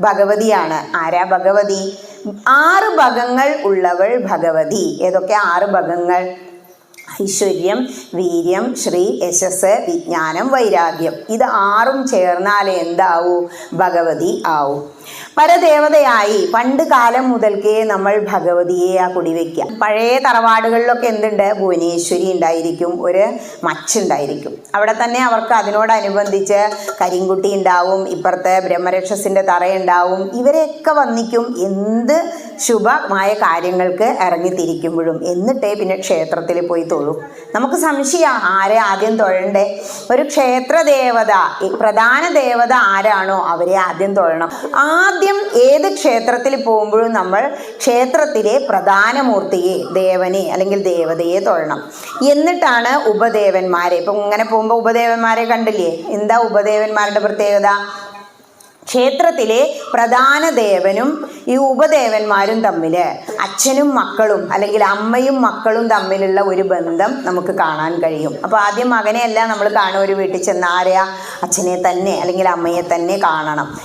ഭഗവതിയാണ്. ആരാ ഭഗവതി? ആറ് ഭഗങ്ങൾ ഉള്ളവൾ ഭഗവതി. ഏതൊക്കെ? ആറ് ഭഗങ്ങൾ. ഐശ്വര്യം വീര്യം ശ്രീ യശസ് വിജ്ഞാനം വൈരാഗ്യം. ഇത് ആറും ചേർന്നാൽ എന്താവൂ? ഭഗവതി ആവും. പരദേവതയായി പണ്ട് കാലം മുതൽക്കേ നമ്മൾ ഭഗവതിയെ ആ കുടിവെക്കുക പഴയ തറവാടുകളിലൊക്കെ എന്തുണ്ട്? ഭുവനേശ്വരി ഉണ്ടായിരിക്കും ഒരു മച്ചുണ്ടായിരിക്കും അവിടെ തന്നെ അവർക്ക് അതിനോടനുബന്ധിച്ച് കരിങ്കുട്ടി ഉണ്ടാവും ഇപ്പുറത്തെ ബ്രഹ്മരക്ഷസിന്റെ തറയുണ്ടാവും. ഇവരെയൊക്കെ വന്നിക്കും എന്ത് ശുഭമായ കാര്യങ്ങൾക്ക് ഇറങ്ങിത്തിരിക്കുമ്പോഴും എന്നിട്ടേ പിന്നെ ക്ഷേത്രത്തിൽ പോയി തൊഴും. നമുക്ക് സംശയം ആരെ ആദ്യം തൊഴണ്ടേ? ഒരു ക്ഷേത്ര ദേവത പ്രധാന ദേവത ആരാണോ അവരെ ആദ്യം തൊഴണം. ആദ്യം ഏത് ക്ഷേത്രത്തിൽ പോകുമ്പോഴും നമ്മൾ ക്ഷേത്രത്തിലെ പ്രധാന മൂർത്തിയെ ദേവനെ അല്ലെങ്കിൽ ദേവതയെ തൊഴണം. എന്നിട്ടാണ് ഉപദേവന്മാരെ. ഇപ്പം ഇങ്ങനെ പോകുമ്പോൾ ഉപദേവന്മാരെ കണ്ടില്ലേ? എന്താ ഉപദേവന്മാരുടെ പ്രത്യേകത? ക്ഷേത്രത്തിലെ പ്രധാന ദേവനും ഈ ഉപദേവന്മാരും തമ്മിൽ അച്ഛനും മക്കളും അല്ലെങ്കിൽ അമ്മയും മക്കളും തമ്മിലുള്ള ഒരു ബന്ധം നമുക്ക് കാണാൻ കഴിയും. അപ്പോൾ ആദ്യം മകനെയല്ല നമ്മൾ കാണും ഒരു വീട്ടിൽ ചെന്ന് ആരെയാ? അച്ഛനെ തന്നെ അല്ലെങ്കിൽ അമ്മയെ തന്നെ കാണണം.